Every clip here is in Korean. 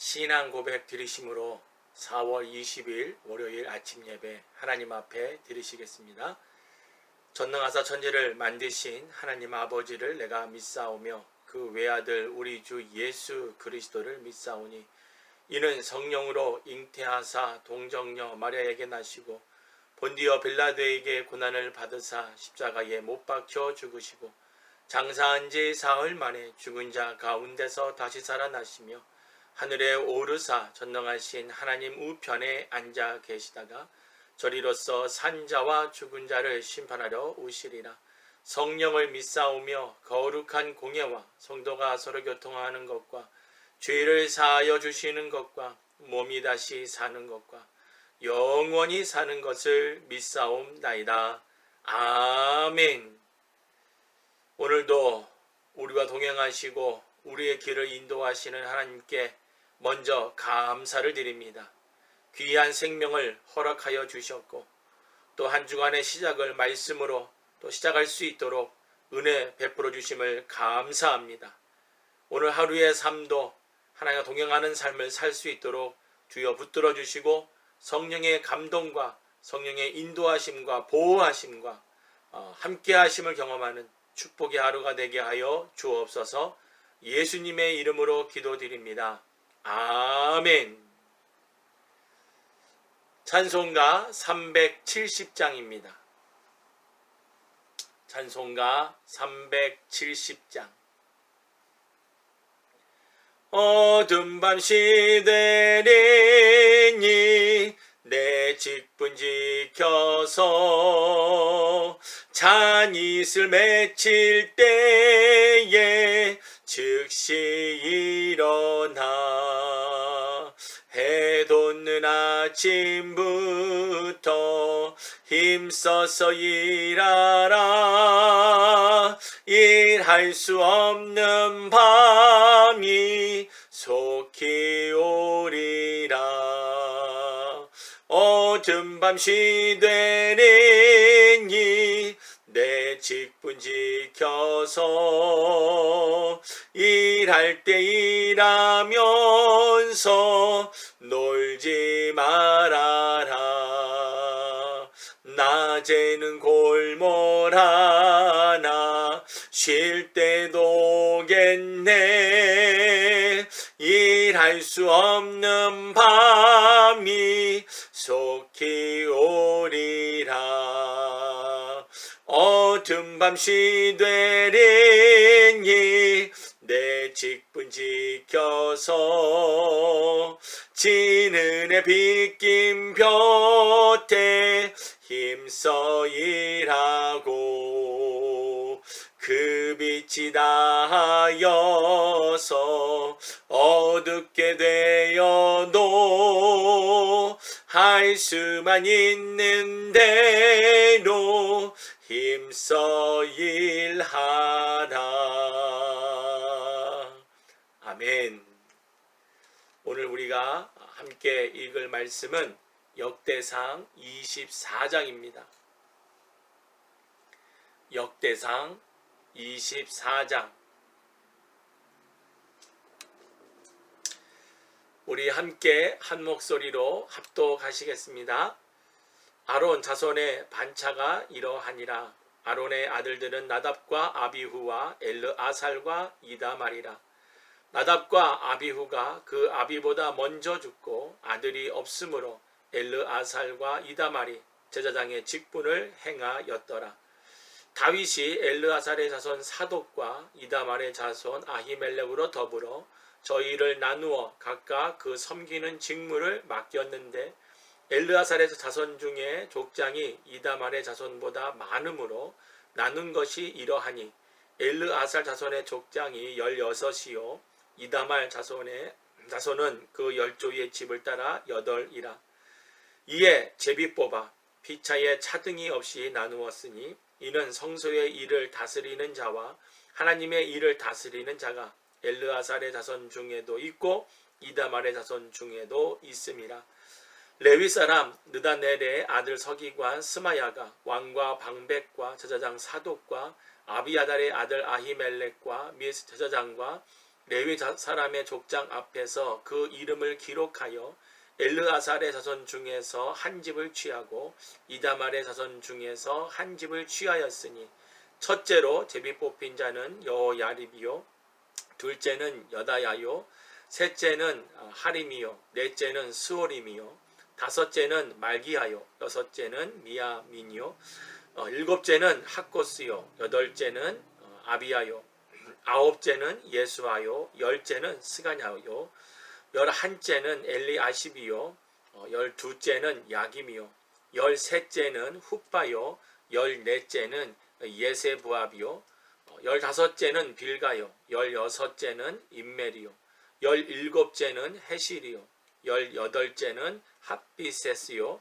신앙 고백 드리심으로 4월 20일 월요일 아침 예배 하나님 앞에 드리시겠습니다. 전능하사 천지를 만드신 하나님 아버지를 내가 믿사오며 그 외아들 우리 주 예수 그리스도를 믿사오니 이는 성령으로 잉태하사 동정녀 마리아에게 나시고 본디어 빌라도에게 고난을 받으사 십자가에 못 박혀 죽으시고 장사한 지 사흘 만에 죽은 자 가운데서 다시 살아나시며 하늘에 오르사 전능하신 하나님 우편에 앉아 계시다가 저리로서 산자와 죽은 자를 심판하러 오시리라. 성령을 믿사오며 거룩한 공예와 성도가 서로 교통하는 것과 죄를 사하여 주시는 것과 몸이 다시 사는 것과 영원히 사는 것을 믿사옵나이다. 아멘. 오늘도 우리와 동행하시고 우리의 길을 인도하시는 하나님께 먼저 감사를 드립니다. 귀한 생명을 허락하여 주셨고 또 한 주간의 시작을 말씀으로 또 시작할 수 있도록 은혜 베풀어 주심을 감사합니다. 오늘 하루의 삶도 하나님과 동행하는 삶을 살 수 있도록 주여 붙들어 주시고 성령의 감동과 성령의 인도하심과 보호하심과 어, 함께하심을 경험하는 축복의 하루가 되게 하여 주옵소서 예수님의 이름으로 기도드립니다. 아멘. 찬송가 370장입니다. 찬송가 370장. 어둠 밤 시대리니 내 직분 지켜서 잔이슬 맺힐 때에 즉시 일어나 해 돋는 아침부터 힘써서 일하라. 일할 수 없는 밤이 속히 오리라. 어둠 밤 시되리니 내 직분 지켜서 일할 때 일하면서 일할 수 없는 밤이 속히 오리라. 어둠 밤 시 되리니 내 직분 지켜서 지는의 빗긴 볕에 힘써 일하고. 그 빛이 다하여서 어둡게 되어도 할 수만 있는 대로 힘써 일하라. 아멘. 오늘 우리가 함께 읽을 말씀은 역대상 24장입니다. 역대상 24장. 우리 함께 한 목소리로 합독하시겠습니다. 아론 자손의 반차가 이러하니라. 아론의 아들들은 나답과 아비후와 엘르아살과 이다말이라. 나답과 아비후가 그 아비보다 먼저 죽고 아들이 없으므로 엘르아살과 이다말이 제사장의 직분을 행하였더라. 다윗이 엘르아살의 자손 사독과 이다말의 자손 아히멜렉으로 더불어 저희를 나누어 각각 그 섬기는 직무를 맡겼는데 엘르아살의 자손 중에 족장이 이다말의 자손보다 많으므로 나눈 것이 이러하니 엘르아살 자손의 족장이 열여섯이요 이다말 자손의 자손은 그 열조의 집을 따라 여덟이라. 이에 제비 뽑아 피차에 차등이 없이 나누었으니 이는 성소의 일을 다스리는 자와 하나님의 일을 다스리는 자가 엘르아살의 자손 중에도 있고 이다말의 자손 중에도 있음이라. 레위 사람 느다넬의 아들 서기관 스마야가 왕과 방백과 제사장 사독과 아비아달의 아들 아히멜렉과 및 제사장과 레위 자- 사람의 족장 앞에서 그 이름을 기록하여 엘르아살의 자손 중에서 한 집을 취하고 이다말의 자손 중에서 한 집을 취하였으니 첫째로 제비 뽑힌 자는 여야립이요 둘째는 여다야요 셋째는 아, 하림이요 넷째는 스오림이요 다섯째는 말기하요 여섯째는 미야민이요 어, 일곱째는 학고스요 여덟째는 어, 아비야요 아홉째는 예수하요 열째는 스가냐요 열한째는 엘리아십이요 어, 열두째는 야김이요 열셋째는 훗바요 열넷째는 예세부압이요 어, 열다섯째는 빌가요 열여섯째는 임멜이요 열일곱째는 헤실이요 열여덟째는 핫비세스요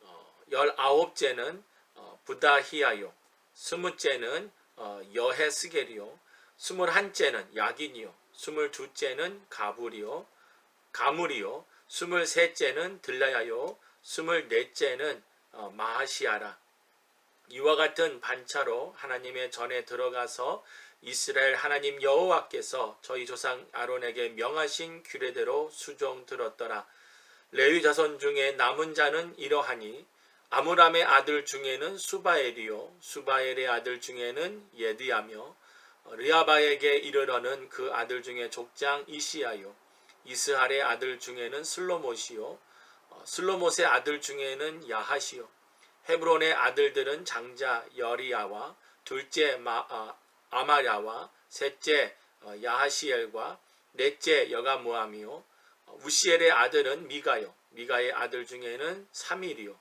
어, 열아홉째는 어, 부다히아요 스무째는 어, 여헤스겔이요 스물한째는 야긴이요 스물두째는 가불이요 가물이요 스물셋째는 들라야요 스물넷째는 어, 마하시아라 이와 같은 반차로 하나님의 전에 들어가서 이스라엘 하나님 여호와께서 저희 조상 아론에게 명하신 규례대로 수종 들었더라. 레위 자손 중에 남은 자는 이러하니 아므람의 아들 중에는 수바엘이요 수바엘의 아들 중에는 예드야며 르아바에게 이르러는 그 아들 중에 족장 이시야요 이스할의 아들 중에는 슬로못이요 어, 슬로못의 아들 중에는 야하시요 헤브론의 아들들은 장자 여리야와 둘째 마, 아, 아마랴와 셋째 어, 야하시엘과 넷째 여가무함이요. 어, 우시엘의 아들은 미가요. 미가의 아들 중에는 사밀이요.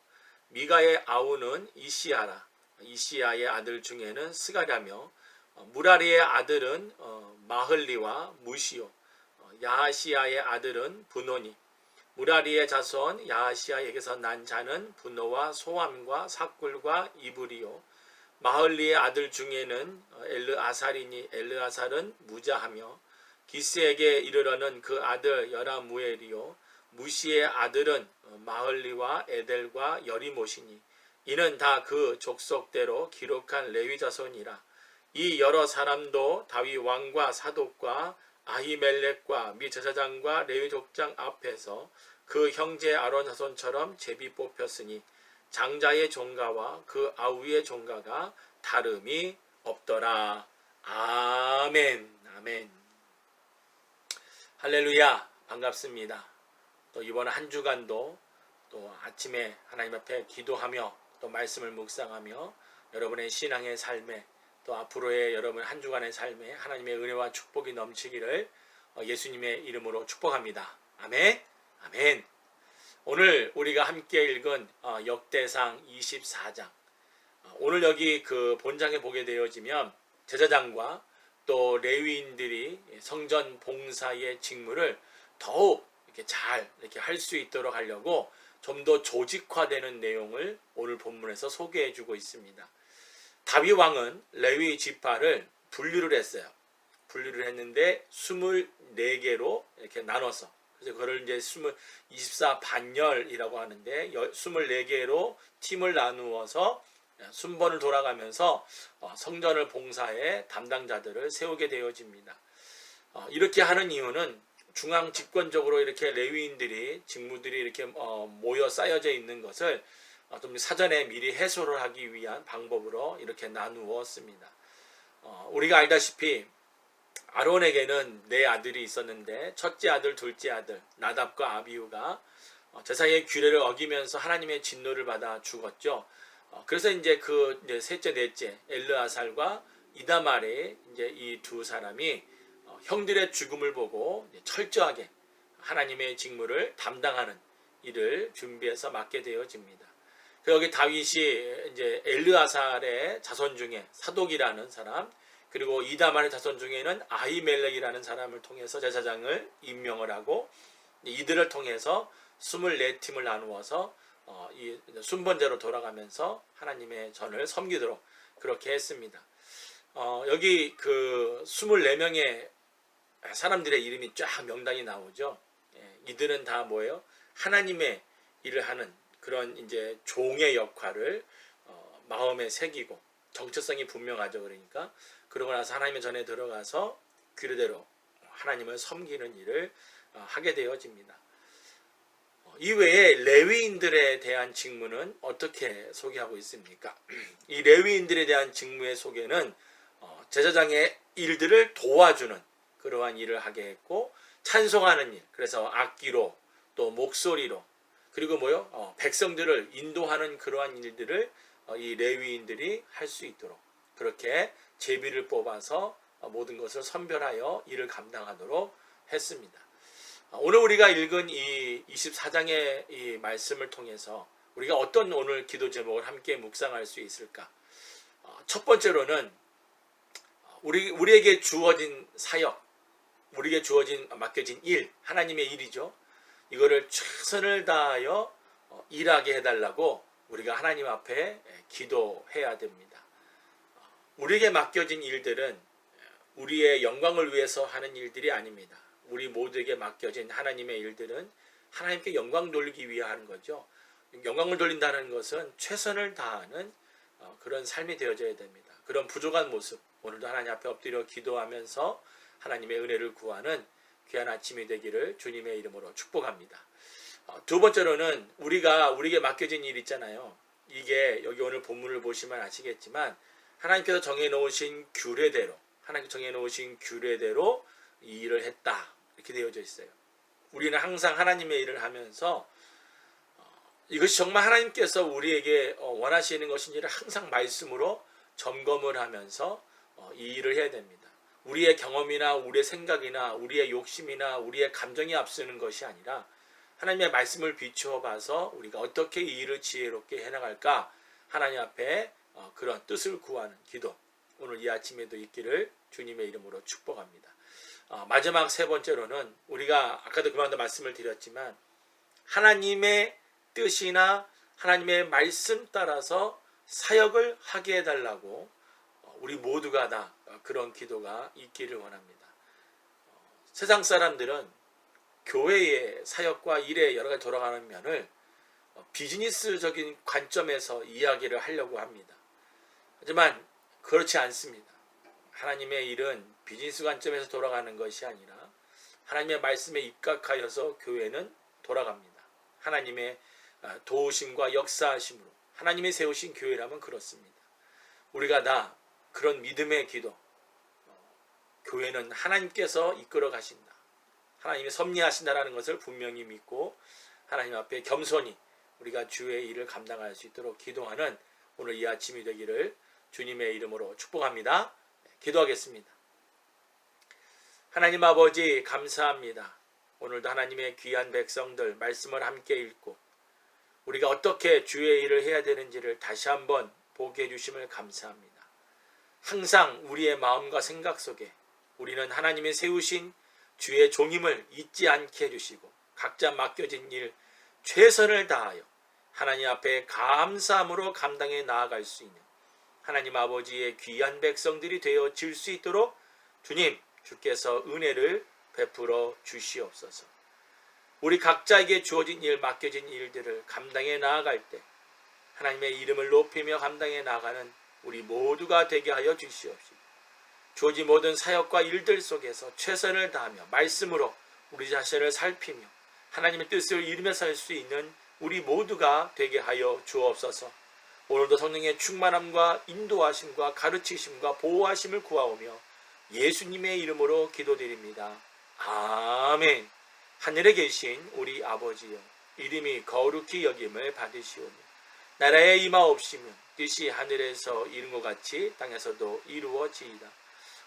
미가의 아우는 이시아라. 이시아의 아들 중에는 스가랴며 어, 무라리의 아들은 어, 마흘리와 무시요. 어, 야하시아의 아들은 분노니 무라리의 자손 야하시아에게서 난 자는 분노와 소함과 사꿀과 이불이요. 마흘리의 아들 중에는 어, 엘르아살이니 엘르아살은 무자하며 기스에게 이르러는 그 아들 여라무엘이요. 무시의 아들은 어, 마흘리와 에델과 여리못이니 이는 다 그 족속대로 기록한 레위 자손이라. 이 여러 사람도 다윗 왕과 사독과 아히멜렉과 미 제사장과 레위 족장 앞에서 그 형제 아론 자손처럼 제비 뽑혔으니 장자의 종가와 그 아우의 종가가 다름이 없더라. 아멘. 아멘. 할렐루야. 반갑습니다. 또 이번 한 주간도 또 아침에 하나님 앞에 기도하며 또 말씀을 묵상하며 여러분의 신앙의 삶에 또 앞으로의 여러분 한 주간의 삶에 하나님의 은혜와 축복이 넘치기를 어, 예수님의 이름으로 축복합니다. 아멘. 아멘. 오늘 우리가 함께 읽은 어, 역대상 24장. 어, 오늘 여기 그 본장에 보게 되어지면 제사장과 또 레위인들이 성전 봉사의 직무를 더욱 이렇게 잘 이렇게 할 수 있도록 하려고 좀 더 조직화되는 내용을 오늘 본문에서 소개해 주고 있습니다. 다윗 왕은 레위 지파를 분류를 했어요. 분류를 했는데 24개로 이렇게 나눠서 그래서 그걸 이제 20, 24 반열이라고 하는데 24개로 팀을 나누어서 순번을 돌아가면서 어, 성전을 봉사해 담당자들을 세우게 되어집니다. 어, 이렇게 하는 이유는 중앙 집권적으로 이렇게 레위인들이 직무들이 이렇게 어, 모여 쌓여져 있는 것을 좀 사전에 미리 해소를 하기 위한 방법으로 이렇게 나누었습니다. 우리가 알다시피 아론에게는 네 아들이 있었는데 첫째 아들, 둘째 아들 나답과 아비우가 제사의 규례를 어기면서 하나님의 진노를 받아 죽었죠. 그래서 이제 그 이제 셋째, 넷째 엘르아살과 이다말의 이제 이 두 사람이 어, 형들의 죽음을 보고 철저하게 하나님의 직무를 담당하는 일을 준비해서 맡게 되어집니다. 그 여기 다윗이 이제 엘르아살의 자손 중에 사독이라는 사람 그리고 이다말의 자손 중에는 아히멜렉이라는 사람을 통해서 제사장을 임명을 하고 이들을 통해서 24팀을 나누어서 어, 이 순번제로 돌아가면서 하나님의 전을 섬기도록 그렇게 했습니다. 어, 여기 그 24명의 사람들의 이름이 쫙 명단이 나오죠. 예, 이들은 다 뭐예요? 하나님의 일을 하는 그런 이제 종의 역할을 어, 마음에 새기고 정체성이 분명하죠. 그러니까 그러고 나서 하나님의 전에 들어가서 규례대로 하나님을 섬기는 일을 어, 하게 되어집니다. 어, 이외에 레위인들에 대한 직무는 어떻게 소개하고 있습니까? 이 레위인들에 대한 직무의 소개는 어, 제사장의 일들을 도와주는 그러한 일을 하게 했고 찬송하는 일, 그래서 악기로 또 목소리로 그리고 뭐요? 어, 백성들을 인도하는 그러한 일들을 어, 이 레위인들이 할 수 있도록 그렇게 제비를 뽑아서 어, 모든 것을 선별하여 일을 감당하도록 했습니다. 어, 오늘 우리가 읽은 이 24장의 이 말씀을 통해서 우리가 어떤 오늘 기도 제목을 함께 묵상할 수 있을까? 어, 첫 번째로는 우리 우리에게 주어진 사역, 우리에게 주어진 맡겨진 일, 하나님의 일이죠. 이거를 최선을 다하여 어, 일하게 해달라고 우리가 하나님 앞에 예, 기도해야 됩니다. 어, 우리에게 맡겨진 일들은 우리의 영광을 위해서 하는 일들이 아닙니다. 우리 모두에게 맡겨진 하나님의 일들은 하나님께 영광 돌리기 위해 거죠. 영광을 돌린다는 것은 최선을 다하는 어, 그런 삶이 되어져야 됩니다. 그런 부족한 모습, 오늘도 하나님 앞에 엎드려 기도하면서 하나님의 은혜를 구하는 귀한 아침이 되기를 주님의 이름으로 축복합니다. 어, 두 번째로는 우리가 우리에게 맡겨진 일 있잖아요. 이게 여기 오늘 본문을 보시면 아시겠지만 하나님께서 정해 놓으신 규례대로 하나님께서 정해 놓으신 규례대로 이 일을 했다. 이렇게 되어져 있어요. 우리는 항상 하나님의 일을 하면서 어, 이것이 정말 하나님께서 우리에게 어, 원하시는 것인지를 항상 말씀으로 점검을 하면서 어, 이 일을 해야 됩니다. 우리의 경험이나 우리의 생각이나 우리의 욕심이나 우리의 감정이 앞서는 것이 아니라 하나님의 말씀을 비추어 봐서 우리가 어떻게 이 일을 지혜롭게 해나갈까 하나님 앞에 어, 그런 뜻을 구하는 기도 오늘 이 아침에도 있기를 주님의 이름으로 축복합니다. 어, 마지막 세 번째로는 우리가 아까도 그만도 말씀을 드렸지만 하나님의 뜻이나 하나님의 말씀 따라서 사역을 하게 해달라고 어, 우리 모두가 다 그런 기도가 있기를 원합니다. 어, 세상 사람들은 교회의 사역과 일에 여러 가지 돌아가는 면을 어, 비즈니스적인 관점에서 이야기를 하려고 합니다. 하지만 그렇지 않습니다. 하나님의 일은 비즈니스 관점에서 돌아가는 것이 아니라 하나님의 말씀에 입각하여서 교회는 돌아갑니다. 하나님의 아, 도우심과 역사하심으로 하나님이 세우신 교회라면 그렇습니다. 우리가 다 그런 믿음의 기도, 어, 교회는 하나님께서 이끌어 가신다. 하나님이 섭리하신다라는 것을 분명히 믿고 하나님 앞에 겸손히 우리가 주의 일을 감당할 수 있도록 기도하는 오늘 이 아침이 되기를 주님의 이름으로 축복합니다. 기도하겠습니다. 하나님 아버지 감사합니다. 오늘도 하나님의 귀한 백성들 말씀을 함께 읽고 우리가 어떻게 주의 일을 해야 되는지를 다시 한번 보게 해 주심을 감사합니다. 항상 우리의 마음과 생각 속에 우리는 하나님의 세우신 주의 종임을 잊지 않게 해주시고 각자 맡겨진 일 최선을 다하여 하나님 앞에 감사함으로 감당해 나아갈 수 있는 하나님 아버지의 귀한 백성들이 되어 질 수 있도록 주님 주께서 은혜를 베풀어 주시옵소서. 우리 각자에게 주어진 일, 맡겨진 일들을 감당해 나아갈 때 하나님의 이름을 높이며 감당해 나가는 우리 모두가 되게 하여 주시옵시고 주어진 모든 사역과 일들 속에서 최선을 다하며 말씀으로 우리 자신을 살피며 하나님의 뜻을 이루며 살 수 있는 우리 모두가 되게 하여 주옵소서. 오늘도 성령의 충만함과 인도하심과 가르치심과 보호하심을 구하오며 예수님의 이름으로 기도드립니다. 아멘. 하늘에 계신 우리 아버지여 이름이 거룩히 여김을 받으시오며 나라에 임하옵시며 뜻이 하늘에서 이룬 것 같이 땅에서도 이루어지이다.